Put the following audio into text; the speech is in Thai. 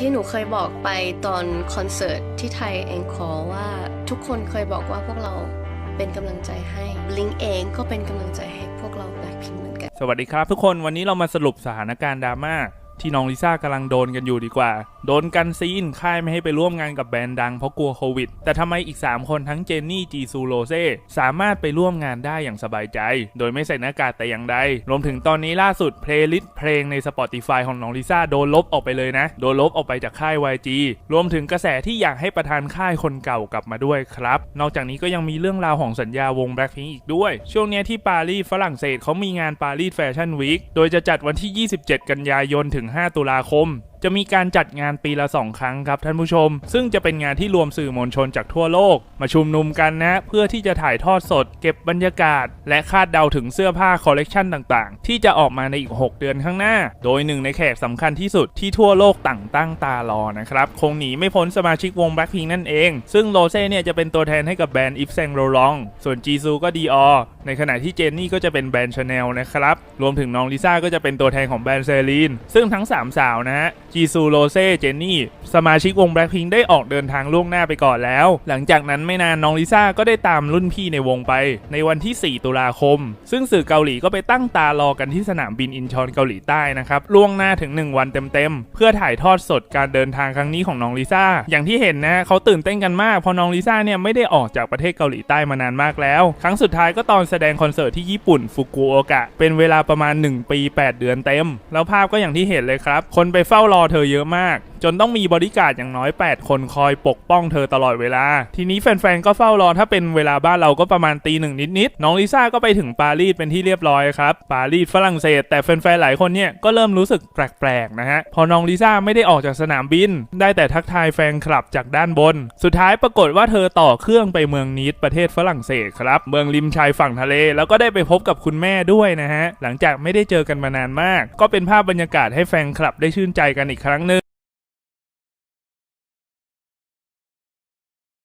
ที่หนูเคยบอกไปตอนคอนเสิร์ตที่ไทยแองคอร์ว่าทุกคนเคยบอกว่าพวกเราเป็นกำลังใจให้ลิงเองก็เป็นกำลังใจให้พวกเราแบล็คพิงเหมือนกัน สวัสดีครับทุกคนวันนี้เรามาสรุปสถานการณ์ดราม่าที่น้องลิซ่ากำลังโดนกันอยู่ดีกว่า โดนกันซีนค่ายไม่ให้ไปร่วมงานกับแบรนด์ดังเพราะกลัวโควิด แต่ทำไมอีก 3 คนทั้งเจนนี่จีซูโรเซ่สามารถไปร่วมงานได้อย่างสบายใจ โดยไม่ใส่หน้ากากแต่อย่างใด รวมถึงตอนนี้ล่าสุดเพลย์ลิสต์เพลงใน Spotify ของน้องลิซ่าโดนลบออกไปเลยนะ โดนลบออกไปจากค่าย YG รวมถึงกระแสที่อยากให้ประธานค่ายคนเก่ากลับมาด้วยครับ นอกจากนี้ก็ยังมีเรื่องราวของสัญญาวง Blackpink อีกด้วย ช่วงนี้ที่ปารีสฝรั่งเศสเขามีงานปารีสแฟชั่นวีคโดยจะจัดวันที่ 27 กันยายนถึง 5 ตุลาคม จะมีการจัดงานปีละ 2 ครั้งครับท่านผู้ชม ซึ่งจะเป็นงานที่รวมสื่อมวลชนจากทั่วโลก มาชุมนุมกันนะ เพื่อที่จะถ่ายทอดสด เก็บบรรยากาศ และคาดเดาถึงเสื้อผ้าคอลเลกชันต่างๆ ที่จะออกมาในอีก 6 เดือนข้างหน้า โดยหนึ่งในแขกสำคัญที่สุดที่ทั่วโลกต่างตั้งตารอนะครับคงหนีไม่พ้นสมาชิกวง Blackpink นั่นเอง ซึ่งโรเซ่เนี่ยจะเป็นตัวแทนให้กับแบรนด์ Yves Saint Laurent ส่วนจีซูก็ Dior ในขณะที่เจนนี่ก็จะเป็นแบรนด์ชาแนลนะครับ รวมถึงน้องลิซ่าก็จะเป็นตัวแทนของแบรนด์เซรีน ซึ่งทั้ง 3 สาวนะฮะ จีซูโรเซ่ เจนนี่ สมาชิกวง Blackpink ได้ออกเดินทางล่วงหน้าไปก่อนแล้ว หลังจากนั้นไม่นานน้องลิซ่าก็ได้ตามรุ่นพี่ในวงไป ในวันที่ 4 ตุลาคม ซึ่งสื่อเกาหลีก็ไปตั้งตารอกันที่สนามบินอินชอนเกาหลีใต้นะครับ ล่วงหน้าถึง 1 วันเต็มๆ เพื่อถ่ายทอดสดการเดินทางครั้งนี้ของน้องลิซ่า อย่างที่เห็นนะเขาตื่นเต้นกันมาก เพราะน้องลิซ่าเนี่ยไม่ได้ออกจากประเทศเกาหลีใต้มานานมากแล้ว ครั้งสุดท้ายก็ตอนแสดงคอนเสิร์ตที่ญี่ปุ่นฟุกุโอกะ เป็นเวลาประมาณ 1 ปี 8 เดือนเต็ม แล้วภาพก็อย่างที่เห็นเลยครับ คนไปเฝ้ารอเธอเยอะมาก จนต้องมีบริการดอย่างน้อย 8 คนคอยปกป้องเธอตลอดเวลา ทีนี้แฟนๆ ก็เฝ้ารอถ้าเป็นเวลาบ้านเราก็ประมาณตีหนึ่งนิดๆ น้องลิซ่าก็ไปถึงปารีสเป็นที่เรียบร้อยครับ ปารีสฝรั่งเศส แต่แฟนๆ หลายคนเนี่ยก็เริ่มรู้สึกแปลกๆ นะฮะ พอน้องลิซ่าไม่ได้ออกจากสนามบิน ได้แต่ทักทายแฟนคลับจากด้านบน สุดท้ายปรากฏว่าเธอต่อเครื่องไปเมืองนีสประเทศฝรั่งเศสครับ เมืองริมชายฝั่งทะเล แล้วก็ได้ไปพบกับคุณแม่ด้วยนะฮะ หลังจากไม่ได้เจอกันมานานมาก ก็เป็นภาพบรรยากาศให้แฟนคลับได้ชื่นใจกันอีกครั้งหนึ่ง